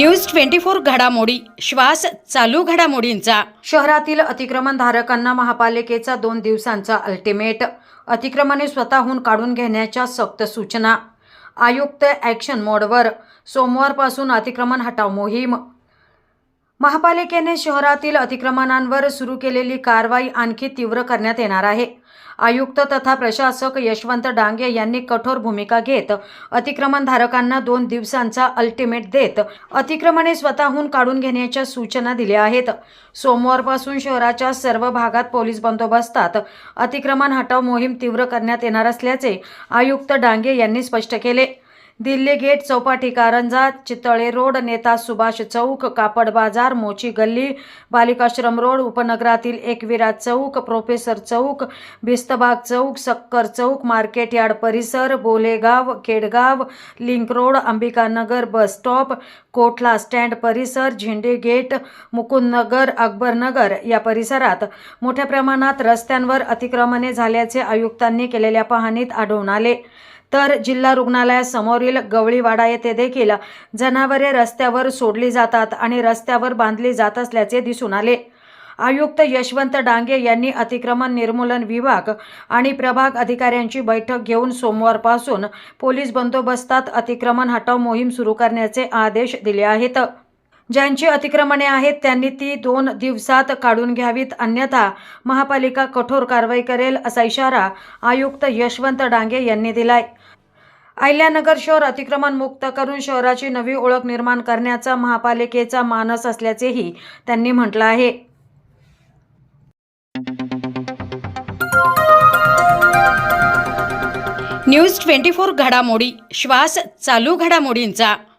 News twenty four घडामोडी. श्वास चालू घडामोडींचा. शहरातील अतिक्रमणधारकांना महापालिकेचा दोन दिवसांचा अल्टिमेट. अतिक्रमणे स्वतःहून काढून घेण्याच्या सक्त सूचना. आयुक्त ॲक्शन मोडवर. सोमवारपासून अतिक्रमण हटाव मोहीम. महापालिकेने शहरातील अतिक्रमणांवर सुरू केलेली कारवाई आणखी तीव्र करण्यात येणार आहे. आयुक्त तथा प्रशासक यशवंत डांगे यांनी कठोर भूमिका घेत अतिक्रमणधारकांना दोन दिवसांचा अल्टिमेट देत अतिक्रमणे स्वतःहून काढून घेण्याच्या सूचना दिल्या आहेत. सोमवारपासून शहराच्या सर्व भागात पोलीस बंदोबस्तात अतिक्रमण हटाव मोहीम तीव्र करण्यात येणार असल्याचे आयुक्त डांगे यांनी स्पष्ट केले. Delhi gate Chaupati Karanja Chitale road Neta Subhash Chowk Kapad Bazar Mochi Galli Balikashram road उपनगरातील Ekvira Chowk professor Chowk Bhistbag Chowk Sakkar Chowk market yard परिसर Bolegaon Khedgaon link road Ambikanagar bus stop Kothla stand परिसर Zende gate Mukundnagar Akbarnagar या परिसरात मोठ्या प्रमाणात रस्त्यांवर अतिक्रमणे झाल्याचे आयुक्तांनी केलेल्या पाहणीत आढळून आले. तर जिल्हा रुग्णालयासमोरील गवळीवाडा येथे देखील जनावरे रस्त्यावर सोडली जातात आणि रस्त्यावर बांधली जात असल्याचे दिसून आले. आयुक्त यशवंत डांगे यांनी अतिक्रमण निर्मूलन विभाग आणि प्रभाग अधिकाऱ्यांची बैठक घेऊन सोमवारपासून पोलीस बंदोबस्तात अतिक्रमण हटाव मोहीम सुरू करण्याचे आदेश दिले आहेत. ज्यांची अतिक्रमणे आहेत त्यांनी ती दोन दिवसात काढून घ्यावीत अन्यथा महापालिका कठोर कारवाई करेल असा इशारा आयुक्त यशवंत डांगे यांनी दिलाय. अहिल्यानगर शहर अतिक्रमण मुक्त करून शहराची नवी ओळख निर्माण करण्याचा महापालिकेचा मानस असल्याचेही त्यांनी म्हटलं आहे. न्यूज ट्वेंटी फोर घडामोडी श्वास चालू घडामोडींचा.